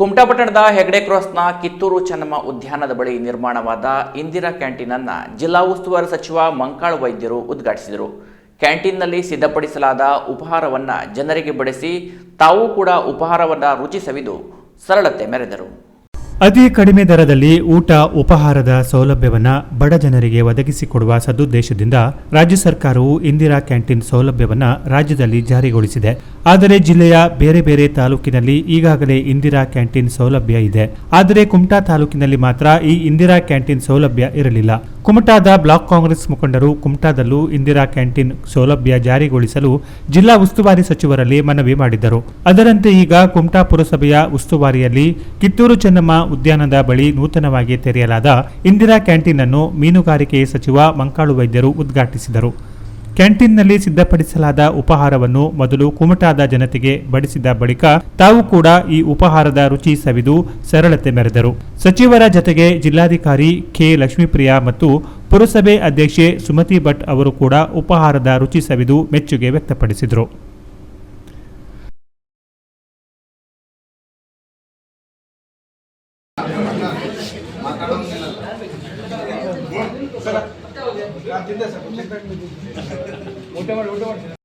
ಕುಮಟಾಪಟ್ಟಣದ ಹೆಗಡೆ ಕ್ರಾಸ್ನ ಕಿತ್ತೂರು ಚೆನ್ನಮ್ಮ ಉದ್ಯಾನದ ಬಳಿ ನಿರ್ಮಾಣವಾದ ಇಂದಿರಾ ಕ್ಯಾಂಟೀನ್ ಅನ್ನ ಜಿಲ್ಲಾ ಉಸ್ತುವಾರಿ ಸಚಿವ ಮಂಕಾಳ ವೈದ್ಯರು ಉದ್ಘಾಟಿಸಿದರು. ಕ್ಯಾಂಟೀನ್ನಲ್ಲಿ ಸಿದ್ಧಪಡಿಸಲಾದ ಉಪಹಾರವನ್ನ ಜನರಿಗೆ ಬಡಿಸಿ ತಾವು ಕೂಡ ಉಪಹಾರವನ್ನ ರುಚಿ ಸವಿದು ಸರಳತೆ ಮೆರೆದರು. ಅತಿ ಕಡಿಮೆ ದರದಲ್ಲಿ ಊಟ, ಉಪಹಾರದ ಸೌಲಭ್ಯವನ್ನು ಬಡ ಜನರಿಗೆ ಒದಗಿಸಿಕೊಡುವ ಸದುದ್ದೇಶದಿಂದ ರಾಜ್ಯ ಸರ್ಕಾರವು ಇಂದಿರಾ ಕ್ಯಾಂಟೀನ್ ಸೌಲಭ್ಯವನ್ನು ರಾಜ್ಯದಲ್ಲಿ ಜಾರಿಗೊಳಿಸಿದೆ. ಆದರೆ ಜಿಲ್ಲೆಯ ಬೇರೆ ಬೇರೆ ತಾಲೂಕಿನಲ್ಲಿ ಈಗಾಗಲೇ ಇಂದಿರಾ ಕ್ಯಾಂಟೀನ್ ಸೌಲಭ್ಯ ಇದೆ. ಆದರೆ ಕುಮಟಾ ತಾಲೂಕಿನಲ್ಲಿ ಮಾತ್ರ ಈ ಇಂದಿರಾ ಕ್ಯಾಂಟೀನ್ ಸೌಲಭ್ಯ ಇರಲಿಲ್ಲ. ಕುಮಟಾದ ಬ್ಲಾಕ್ ಕಾಂಗ್ರೆಸ್ ಮುಖಂಡರು ಕುಮಟಾದಲ್ಲೂ ಇಂದಿರಾ ಕ್ಯಾಂಟೀನ್ ಸೌಲಭ್ಯ ಜಾರಿಗೊಳಿಸಲು ಜಿಲ್ಲಾ ಉಸ್ತುವಾರಿ ಸಚಿವರಲ್ಲಿ ಮನವಿ ಮಾಡಿದ್ದರು. ಅದರಂತೆ ಈಗ ಕುಮಟಾ ಪುರಸಭೆಯ ಉಸ್ತುವಾರಿಯಲ್ಲಿ ಕಿತ್ತೂರು ಚೆನ್ನಮ್ಮ ಉದ್ಯಾನದ ಬಳಿ ನೂತನವಾಗಿ ತೆರೆಯಲಾದ ಇಂದಿರಾ ಕ್ಯಾಂಟೀನ್ ಅನ್ನು ಮೀನುಗಾರಿಕೆ ಸಚಿವ ಮಂಕಾಳು ವೈದ್ಯರು ಉದ್ಘಾಟಿಸಿದರು. ಕ್ಯಾಂಟೀನ್ನಲ್ಲಿ ಸಿದ್ಧಪಡಿಸಲಾದ ಉಪಹಾರವನ್ನು ಮೊದಲು ಕುಮಟಾದ ಜನತೆಗೆ ಬಡಿಸಿದ ಬಳಿಕ ತಾವು ಕೂಡ ಈ ಉಪಹಾರದ ರುಚಿ ಸವಿದು ಸರಳತೆ ಮೆರೆದರು. ಸಚಿವರ ಜತೆಗೆ ಜಿಲ್ಲಾಧಿಕಾರಿ ಕೆ. ಲಕ್ಷ್ಮೀಪ್ರಿಯಾ ಮತ್ತು ಪುರಸಭೆ ಅಧ್ಯಕ್ಷೆ ಸುಮತಿ ಭಟ್ ಅವರು ಕೂಡ ಉಪಹಾರದ ರುಚಿ ಸವಿದು ಮೆಚ್ಚುಗೆ ವ್ಯಕ್ತಪಡಿಸಿದರು. ಊಟ ಮಾಡಿ ಊಟ ಮಾಡಿ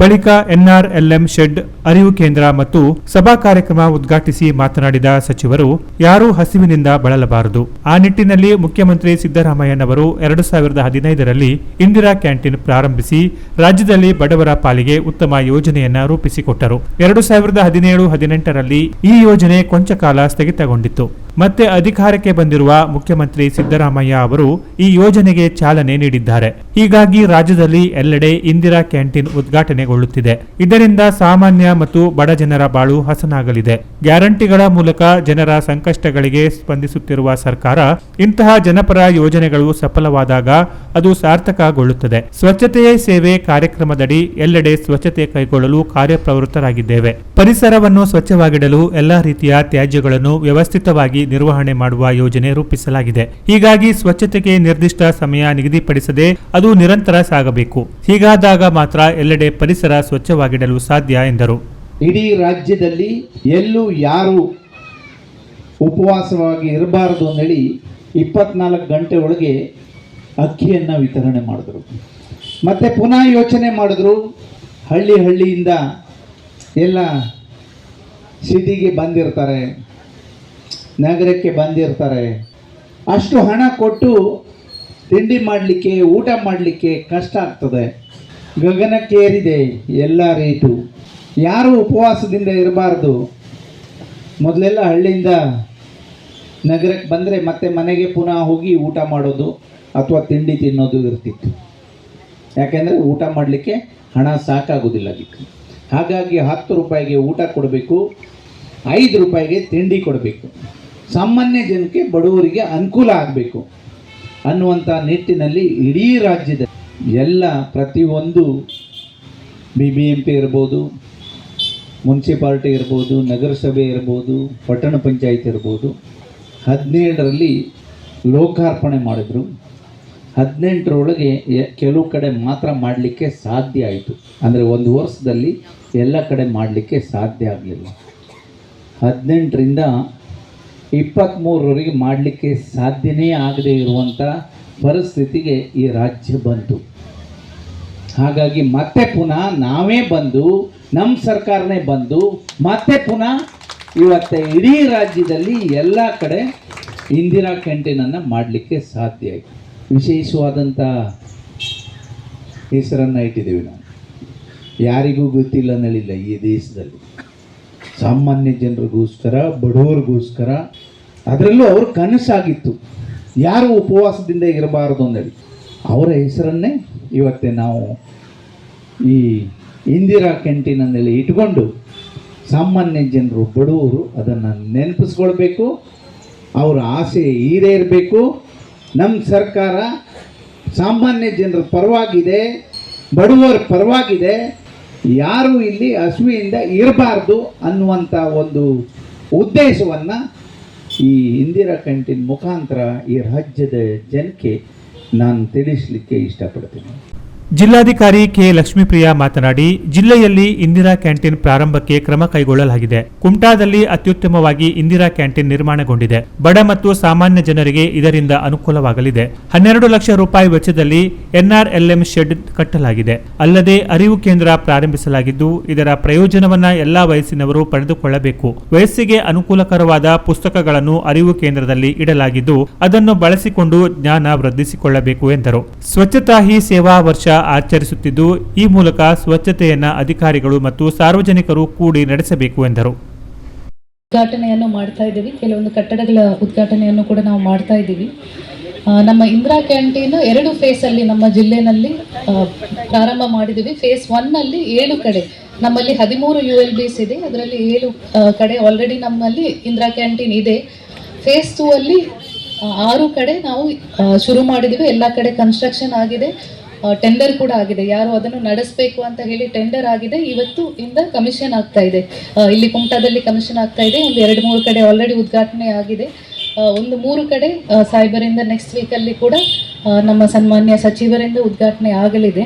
ಬಳಿಕ ಎನ್ಆರ್ಎಲ್ಎಂ ಶೆಡ್ ಅರಿವು ಕೇಂದ್ರ ಮತ್ತು ಸಭಾ ಕಾರ್ಯಕ್ರಮ ಉದ್ಘಾಟಿಸಿ ಮಾತನಾಡಿದ ಸಚಿವರು, ಯಾರೂ ಹಸಿವಿನಿಂದ ಬಳಲಬಾರದು. ಆ ನಿಟ್ಟಿನಲ್ಲಿ ಮುಖ್ಯಮಂತ್ರಿ ಸಿದ್ದರಾಮಯ್ಯನವರು ಎರಡು ಸಾವಿರದ ಹದಿನೈದರಲ್ಲಿ ಇಂದಿರಾ ಕ್ಯಾಂಟೀನ್ ಪ್ರಾರಂಭಿಸಿ, ರಾಜ್ಯದಲ್ಲಿ ಬಡವರ ಪಾಲಿಗೆ ಉತ್ತಮ ಯೋಜನೆಯನ್ನ ರೂಪಿಸಿಕೊಟ್ಟರು. ಎರಡು ಸಾವಿರದ ಹದಿನೇಳು, ಹದಿನೆಂಟರಲ್ಲಿ ಈ ಯೋಜನೆ ಕೊಂಚ ಕಾಲ ಸ್ಥಗಿತಗೊಂಡಿತ್ತು. ಮತ್ತೆ ಅಧಿಕಾರಕ್ಕೆ ಬಂದಿರುವ ಮುಖ್ಯಮಂತ್ರಿ ಸಿದ್ದರಾಮಯ್ಯ ಅವರು ಈ ಯೋಜನೆಗೆ ಚಾಲನೆ ನೀಡಿದ್ದಾರೆ. ಹೀಗಾಗಿ ರಾಜ್ಯದಲ್ಲಿ ಎಲ್ಲೆಡೆ ಇಂದಿರಾ ಕ್ಯಾಂಟೀನ್ ಉದ್ಘಾಟನೆಗೊಳ್ಳುತ್ತಿದೆ ಇದರಿಂದ ಸಾಮಾನ್ಯ ಮತ್ತು ಬಡ ಜನರ ಬಾಳು ಹಸನಾಗಲಿದೆ. ಗ್ಯಾರಂಟಿಗಳ ಮೂಲಕ ಜನರ ಸಂಕಷ್ಟಗಳಿಗೆ ಸ್ಪಂದಿಸುತ್ತಿರುವ ಸರ್ಕಾರ ಇಂತಹ ಜನಪರ ಯೋಜನೆಗಳು ಸಫಲವಾದಾಗ ಅದು ಸಾರ್ಥಕಗೊಳ್ಳುತ್ತದೆ. ಸ್ವಚ್ಛತೆಯೇ ಸೇವೆ ಕಾರ್ಯಕ್ರಮದಡಿ ಎಲ್ಲೆಡೆ ಸ್ವಚ್ಛತೆ ಕೈಗೊಳ್ಳಲು ಕಾರ್ಯಪ್ರವೃತ್ತರಾಗಿದ್ದೇವೆ. ಪರಿಸರವನ್ನು ಸ್ವಚ್ಛವಾಗಿಡಲು ಎಲ್ಲಾ ರೀತಿಯ ತ್ಯಾಜ್ಯಗಳನ್ನು ವ್ಯವಸ್ಥಿತವಾಗಿ ನಿರ್ವಹಣೆ ಮಾಡುವ ಯೋಜನೆ ರೂಪಿಸಲಾಗಿದೆ. ಹೀಗಾಗಿ ಸ್ವಚ್ಛತೆಗೆ ನಿರ್ದಿಷ್ಟ ಸಮಯ ನಿಗದಿಪಡಿಸದೆ ಅದು ನಿರಂತರ ಸಾಗಬೇಕು. ಹೀಗಾದಾಗ ಮಾತ್ರ ಎಲ್ಲೆಡೆ ಪರಿಸರ ಸ್ವಚ್ಛವಾಗಿಡಲು ಸಾಧ್ಯ ಎಂದರು. ಇಡೀ ರಾಜ್ಯದಲ್ಲಿ ಎಲ್ಲೂ ಯಾರು ಉಪವಾಸವಾಗಿ ಇರಬಾರದು ಅಂದೇಳಿ ಇಪ್ಪತ್ನಾಲ್ಕು ಗಂಟೆ ಒಳಗೆ ಅಕ್ಕಿಯನ್ನು ವಿತರಣೆ ಮಾಡಿದ್ರು. ಮತ್ತೆ ಪುನಃ ಯೋಚನೆ ಮಾಡಿದ್ರು, ಹಳ್ಳಿ ಹಳ್ಳಿಯಿಂದ ಎಲ್ಲ ಸಿಟಿಗೆ ಬಂದಿರ್ತಾರೆ, ನಗರಕ್ಕೆ ಬಂದಿರ್ತಾರೆ. ಅಷ್ಟು ಹಣ ಕೊಟ್ಟು ತಿಂಡಿ ಮಾಡಲಿಕ್ಕೆ, ಊಟ ಮಾಡಲಿಕ್ಕೆ ಕಷ್ಟ ಆಗ್ತದೆ. ಗಗನಕ್ಕೇರಿದೆ ಎಲ್ಲ ರೇಟು ಯಾರು ಉಪವಾಸದಿಂದ ಇರಬಾರ್ದು. ಮೊದಲೆಲ್ಲ ಹಳ್ಳಿಯಿಂದ ನಗರಕ್ಕೆ ಬಂದರೆ ಮತ್ತೆ ಮನೆಗೆ ಪುನಃ ಹೋಗಿ ಊಟ ಮಾಡೋದು ಅಥವಾ ತಿಂಡಿ ತಿನ್ನೋದು ಇರ್ತಿತ್ತು. ಯಾಕೆಂದರೆ ಊಟ ಮಾಡಲಿಕ್ಕೆ ಹಣ ಸಾಕಾಗೋದಿಲ್ಲ ಅದಕ್ಕೆ. ಹಾಗಾಗಿ ಹತ್ತು ರೂಪಾಯಿಗೆ ಊಟ ಕೊಡಬೇಕು, ಐದು ರೂಪಾಯಿಗೆ ತಿಂಡಿ ಕೊಡಬೇಕು. ಸಾಮಾನ್ಯ ಜನಕ್ಕೆ ಬಡವರಿಗೆ ಅನುಕೂಲ ಆಗಬೇಕು ಅನ್ನುವಂಥ ನಿಟ್ಟಿನಲ್ಲಿ ಇಡೀ ರಾಜ್ಯದ ಎಲ್ಲ ಪ್ರತಿಯೊಂದು ಬಿ ಬಿ ಎಂ ಪಿ ಇರ್ಬೋದು, ಮುನ್ಸಿಪಾಲ್ಟಿ ಇರ್ಬೋದು, ನಗರಸಭೆ ಇರ್ಬೋದು, ಪಟ್ಟಣ ಪಂಚಾಯತ್ ಇರ್ಬೋದು, ಹದಿನೇಳರಲ್ಲಿ ಲೋಕಾರ್ಪಣೆ ಮಾಡಿದರು. ಹದಿನೆಂಟರೊಳಗೆ ಕೆಲವು ಕಡೆ ಮಾತ್ರ ಮಾಡಲಿಕ್ಕೆ ಸಾಧ್ಯ ಆಯಿತು. ಅಂದರೆ ಒಂದು ವರ್ಷದಲ್ಲಿ ಎಲ್ಲ ಕಡೆ ಮಾಡಲಿಕ್ಕೆ ಸಾಧ್ಯ ಆಗಲಿಲ್ಲ. ಹದಿನೆಂಟರಿಂದ ಇಪ್ಪತ್ತ್ಮೂರವರೆಗೆ ಮಾಡಲಿಕ್ಕೆ ಸಾಧ್ಯನೇ ಆಗದೇ ಇರುವಂಥ ಪರಿಸ್ಥಿತಿಗೆ ಈ ರಾಜ್ಯ ಬಂತು. ಹಾಗಾಗಿ ಮತ್ತೆ ಪುನಃ ನಾವೇ ಬಂದು ನಮ್ಮ ಸರ್ಕಾರನೇ ಬಂದು, ಮತ್ತೆ ಪುನಃ ಇವತ್ತು ಇಡೀ ರಾಜ್ಯದಲ್ಲಿ ಎಲ್ಲ ಕಡೆ ಇಂದಿರಾ ಕ್ಯಾಂಟೀನನ್ನು ಮಾಡಲಿಕ್ಕೆ ಸಾಧ್ಯ ಆಯಿತು. ವಿಶೇಷವಾದಂಥ ಹೆಸರನ್ನು ಇಟ್ಟಿದ್ದೀವಿ ನಾವು. ಯಾರಿಗೂ ಗೊತ್ತಿಲ್ಲ ಅನ್ನಲಿಲ್ಲ ಈ ದೇಶದಲ್ಲಿ. ಸಾಮಾನ್ಯ ಜನರಿಗೋಸ್ಕರ, ಬಡವರಿಗೋಸ್ಕರ, ಅದರಲ್ಲೂ ಅವ್ರ ಕನಸಾಗಿತ್ತು. ಯಾರು ಉಪವಾಸದಿಂದ ಇರಬಾರದು ಅಂದೇಳಿ ಅವರ ಹೆಸರನ್ನೇ ಇವತ್ತೇ ನಾವು ಈ ಇಂದಿರಾ ಕ್ಯಾಂಟೀನ್ ಅಂದೇಳಿ ಇಟ್ಕೊಂಡು ಸಾಮಾನ್ಯ ಜನರು, ಬಡವರು ಅದನ್ನು ನೆನಪಿಸ್ಕೊಳ್ಬೇಕು. ಅವರ ಆಸೆ ಈಡೇರಬೇಕು. ನಮ್ಮ ಸರ್ಕಾರ ಸಾಮಾನ್ಯ ಜನರ ಪರವಾಗಿದೆ, ಬಡವರ ಪರವಾಗಿದೆ, ಯಾರು ಇಲ್ಲಿ ಹಸುವಿಯಿಂದ ಇರಬಾರ್ದು ಅನ್ನುವಂಥ ಒಂದು ಉದ್ದೇಶವನ್ನು ಈ ಇಂದಿರಾ ಕ್ಯಾಂಟೀನ್ ಮುಖಾಂತರ ಈ ರಾಜ್ಯದ ಜನಕ್ಕೆ ನಾನು ತಿಳಿಸಲಿಕ್ಕೆ ಇಷ್ಟಪಡ್ತೀನಿ. ಜಿಲ್ಲಾಧಿಕಾರಿ ಕೆ ಲಕ್ಷ್ಮೀಪ್ರಿಯಾ ಮಾತನಾಡಿ, ಜಿಲ್ಲೆಯಲ್ಲಿ ಇಂದಿರಾ ಕ್ಯಾಂಟೀನ್ ಪ್ರಾರಂಭಕ್ಕೆ ಕ್ರಮ ಕೈಗೊಳ್ಳಲಾಗಿದೆ. ಕುಮಟಾದಲ್ಲಿ ಅತ್ಯುತ್ತಮವಾಗಿ ಇಂದಿರಾ ಕ್ಯಾಂಟೀನ್ ನಿರ್ಮಾಣಗೊಂಡಿದೆ. ಬಡ ಮತ್ತು ಸಾಮಾನ್ಯ ಜನರಿಗೆ ಇದರಿಂದ ಅನುಕೂಲವಾಗಲಿದೆ. ಹನ್ನೆರಡು ಲಕ್ಷ ರೂಪಾಯಿ ವೆಚ್ಚದಲ್ಲಿ ಎನ್ಆರ್ಎಲ್ಎಂ ಶೆಡ್ ಕಟ್ಟಲಾಗಿದೆ. ಅಲ್ಲದೆ ಅರಿವು ಕೇಂದ್ರ ಪ್ರಾರಂಭಿಸಲಾಗಿದ್ದು, ಇದರ ಪ್ರಯೋಜನವನ್ನ ಎಲ್ಲಾ ವಯಸ್ಸಿನವರು ಪಡೆದುಕೊಳ್ಳಬೇಕು. ವಯಸ್ಸಿಗೆ ಅನುಕೂಲಕರವಾದ ಪುಸ್ತಕಗಳನ್ನು ಅರಿವು ಕೇಂದ್ರದಲ್ಲಿ ಇಡಲಾಗಿದ್ದು, ಅದನ್ನು ಬಳಸಿಕೊಂಡು ಜ್ಞಾನ ವೃದ್ಧಿಸಿಕೊಳ್ಳಬೇಕು ಎಂದರು. ಸ್ವಚ್ಛತಾ ಹಿ ಸೇವಾ ವರ್ಷ ಆಚರಿಸುತ್ತಿದ್ದು, ಈ ಮೂಲಕ ಸ್ವಚ್ಛತೆಯನ್ನ ಅಧಿಕಾರಿಗಳು ಮತ್ತು ಸಾರ್ವಜನಿಕರು ಕೂಡಿ ನಡೆಸಬೇಕು ಎಂದರು. ಉದ್ಘಾಟನೆಯನ್ನು ಮಾಡ್ತಾ ಇದ್ದೀವಿ. ಕೆಲವೊಂದು ಕಟ್ಟಡಗಳ ಉದ್ಘಾಟನೆಯನ್ನು ಕೂಡ ನಾವು ಮಾಡ್ತಾ ಇದ್ದೀವಿ. ನಮ್ಮ ಇಂದಿರಾ ಕ್ಯಾಂಟೀನ್ ಎರಡು ಫೇಸ್ ಅಲ್ಲಿ ನಮ್ಮ ಜಿಲ್ಲೆನಲ್ಲಿ ಪ್ರಾರಂಭ ಮಾಡಿದ್ದೀವಿ. ಫೇಸ್ ಒನ್ನಲ್ಲಿ ಏಳು ಕಡೆ. ನಮ್ಮಲ್ಲಿ ಹದಿಮೂರು ಯು ಎಲ್ ಬಿಸ್ ಇದೆ. ಅದರಲ್ಲಿ ಏಳು ಕಡೆ ಆಲ್ರೆಡಿ ನಮ್ಮಲ್ಲಿ ಇಂದಿರಾ ಕ್ಯಾಂಟೀನ್ ಇದೆ. ಫೇಸ್ ಟೂ ಅಲ್ಲಿ ಆರು ಕಡೆ ನಾವು ಶುರು ಮಾಡಿದ್ದೀವಿ. ಎಲ್ಲ ಕಡೆ ಕನ್ಸ್ಟ್ರಕ್ಷನ್ ಆಗಿದೆ. ಟೆಂಡರ್ ಕೂಡ ಆಗಿದೆ. ಯಾರು ಅದನ್ನು ನಡೆಸಬೇಕು ಅಂತ ಹೇಳಿ ಟೆಂಡರ್ ಆಗಿದೆ. ಇವತ್ತು ಇಂದ ಕಮಿಷನ್ ಆಗ್ತಾ ಇದೆ. ಇಲ್ಲಿ ಕುಮಟಾದಲ್ಲಿ ಕಮಿಷನ್ ಆಗ್ತಾ ಇದೆ. ಒಂದು ಎರಡು ಮೂರು ಕಡೆ ಆಲ್ರೆಡಿ ಉದ್ಘಾಟನೆ ಆಗಿದೆ. ಒಂದು ಮೂರು ಕಡೆ ಸಾಯ್ಬರಿಂದ ನೆಕ್ಸ್ಟ್ ವೀಕಲ್ಲಿ ಕೂಡ ನಮ್ಮ ಸನ್ಮಾನ್ಯ ಸಚಿವರಿಂದ ಉದ್ಘಾಟನೆ ಆಗಲಿದೆ.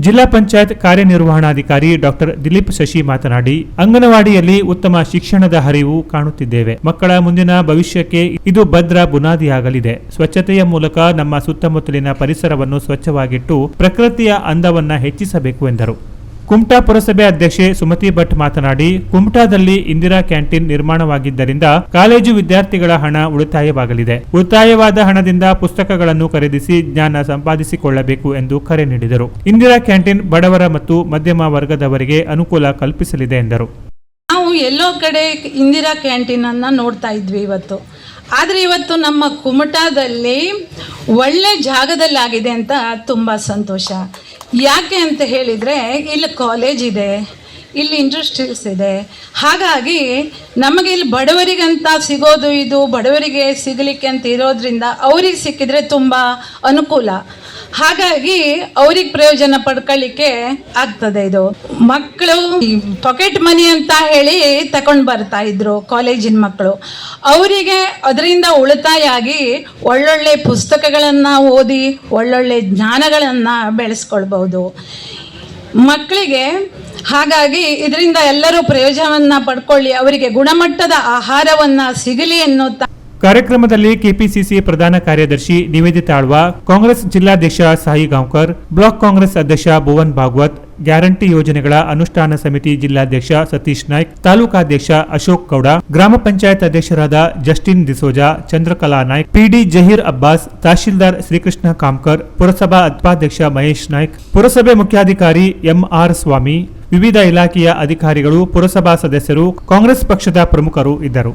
ಜಿಲ್ಲಾ ಪಂಚಾಯತ್ ಕಾರ್ಯನಿರ್ವಹಣಾಧಿಕಾರಿ ಡಾಕ್ಟರ್ ದಿಲೀಪ್ ಶಶಿ ಮಾತನಾಡಿ, ಅಂಗನವಾಡಿಯಲ್ಲಿ ಉತ್ತಮ ಶಿಕ್ಷಣದ ಹರಿವು ಕಾಣುತ್ತಿದ್ದೇವೆ. ಮಕ್ಕಳ ಮುಂದಿನ ಭವಿಷ್ಯಕ್ಕೆ ಇದು ಭದ್ರ ಬುನಾದಿಯಾಗಲಿದೆ. ಸ್ವಚ್ಛತೆಯ ಮೂಲಕ ನಮ್ಮ ಸುತ್ತಮುತ್ತಲಿನ ಪರಿಸರವನ್ನು ಸ್ವಚ್ಛವಾಗಿಟ್ಟು ಪ್ರಕೃತಿಯ ಅಂದವನ್ನು ಹೆಚ್ಚಿಸಬೇಕು ಎಂದರು. ಕುಮಟಾ ಪುರಸಭೆ ಅಧ್ಯಕ್ಷೆ ಸುಮತಿ ಭಟ್ ಮಾತನಾಡಿ, ಕುಮಟಾದಲ್ಲಿ ಇಂದಿರಾ ಕ್ಯಾಂಟೀನ್ ನಿರ್ಮಾಣವಾಗಿದ್ದರಿಂದ ಕಾಲೇಜು ವಿದ್ಯಾರ್ಥಿಗಳ ಹಣ ಉಳಿತಾಯವಾಗಲಿದೆ. ಉಳಿತಾಯವಾದ ಹಣದಿಂದ ಪುಸ್ತಕಗಳನ್ನು ಖರೀದಿಸಿ ಜ್ಞಾನ ಸಂಪಾದಿಸಿಕೊಳ್ಳಬೇಕು ಎಂದು ಕರೆ ನೀಡಿದರು. ಇಂದಿರಾ ಕ್ಯಾಂಟೀನ್ ಬಡವರ ಮತ್ತು ಮಧ್ಯಮ ವರ್ಗದವರಿಗೆ ಅನುಕೂಲ ಕಲ್ಪಿಸಲಿದೆ ಎಂದರು. ನಾವು ಎಲ್ಲೋ ಕಡೆ ಇಂದಿರಾ ಕ್ಯಾಂಟೀನನ್ನು ನೋಡ್ತಾ ಇದ್ವಿ ಇವತ್ತು. ಆದರೆ ಇವತ್ತು ನಮ್ಮ ಕುಮಟಾದಲ್ಲಿ ಒಳ್ಳೆ ಜಾಗದಲ್ಲಾಗಿದೆ ಅಂತ ತುಂಬ ಸಂತೋಷ. ಯಾಕೆ ಅಂತ ಹೇಳಿದರೆ, ಇಲ್ಲಿ ಕಾಲೇಜ್ ಇದೆ, ಇಲ್ಲಿ ಇಂಡಸ್ಟ್ರೀಸ್ ಇದೆ. ಹಾಗಾಗಿ ನಮಗೆ ಇಲ್ಲಿ ಬಡವರಿಗಂತ ಸಿಗೋದು ಇದು, ಬಡವರಿಗೆ ಸಿಗಲಿಕ್ಕೆ ಅಂತ ಇರೋದ್ರಿಂದ ಅವ್ರಿಗೆ ಸಿಕ್ಕಿದರೆ ತುಂಬ ಅನುಕೂಲ. ಹಾಗಾಗಿ ಅವ್ರಿಗೆ ಪ್ರಯೋಜನ ಪಡ್ಕೊಳ್ಳಿಕ್ಕೆ ಆಗ್ತದೆ ಇದು. ಮಕ್ಕಳು ಪಾಕೆಟ್ ಮನಿ ಅಂತ ಹೇಳಿ ತಕೊಂಡು ಬರ್ತಾ ಇದ್ರು ಕಾಲೇಜಿನ ಮಕ್ಕಳು ಅವರಿಗೆ ಅದರಿಂದ ಉಳಿತಾಯ ಆಗಿ ಒಳ್ಳೊಳ್ಳೆ ಪುಸ್ತಕಗಳನ್ನು ಓದಿ ಒಳ್ಳೊಳ್ಳೆ ಜ್ಞಾನಗಳನ್ನು ಬೆಳೆಸ್ಕೊಳ್ಬಹುದು. ಮಕ್ಕಳಿಗೆ ಹಾಗಾಗಿ ಇದರಿಂದ ಎಲ್ಲರೂ ಪ್ರಯೋಜನವನ್ನು ಪಡ್ಕೊಳ್ಳಿ, ಅವರಿಗೆ ಗುಣಮಟ್ಟದ ಆಹಾರವನ್ನು ಸಿಗಲಿ ಎನ್ನುತ್ತಾ ಕಾರ್ಯಕ್ರಮದಲ್ಲಿ ಕೆಪಿಸಿಸಿ ಪ್ರಧಾನ ಕಾರ್ಯದರ್ಶಿ ನಿವೇದಿತಾ ಆಳ್ವ, ಕಾಂಗ್ರೆಸ್ ಜಿಲ್ಲಾಧ್ಯಕ್ಷ ಸಾಯಿ ಗಾಂವ್ಕರ್, ಬ್ಲಾಕ್ ಕಾಂಗ್ರೆಸ್ ಅಧ್ಯಕ್ಷ ಭುವನ್ ಭಾಗವತ್, ಗ್ಯಾರಂಟಿ ಯೋಜನೆಗಳ ಅನುಷ್ಠಾನ ಸಮಿತಿ ಜಿಲ್ಲಾಧ್ಯಕ್ಷ ಸತೀಶ್ ನಾಯ್ಕ್, ತಾಲೂಕಾಧ್ಯಕ್ಷ ಅಶೋಕ್ ಗೌಡ, ಗ್ರಾಮ ಪಂಚಾಯತ್ ಅಧ್ಯಕ್ಷರಾದ ಜಸ್ಟಿನ್ ದಿಸೋಜಾ ಚಂದ್ರಕಲಾ ನಾಯ್ಕ್, ಪಿಡಿ ಜಹೀರ್ ಅಬ್ಬಾಸ್, ತಹಶೀಲ್ದಾರ್ ಶ್ರೀಕೃಷ್ಣ ಕಾಮ್ಕರ್, ಪುರಸಭಾ ಉಪಾಧ್ಯಕ್ಷ ಮಹೇಶ್ ನಾಯ್ಕ್, ಪುರಸಭೆ ಮುಖ್ಯಾಧಿಕಾರಿ ಎಂಆರ್ ಸ್ವಾಮಿ, ವಿವಿಧ ಇಲಾಖೆಯ ಅಧಿಕಾರಿಗಳು, ಪುರಸಭಾ ಸದಸ್ಯರು, ಕಾಂಗ್ರೆಸ್ ಪಕ್ಷದ ಪ್ರಮುಖರು ಇದ್ದರು.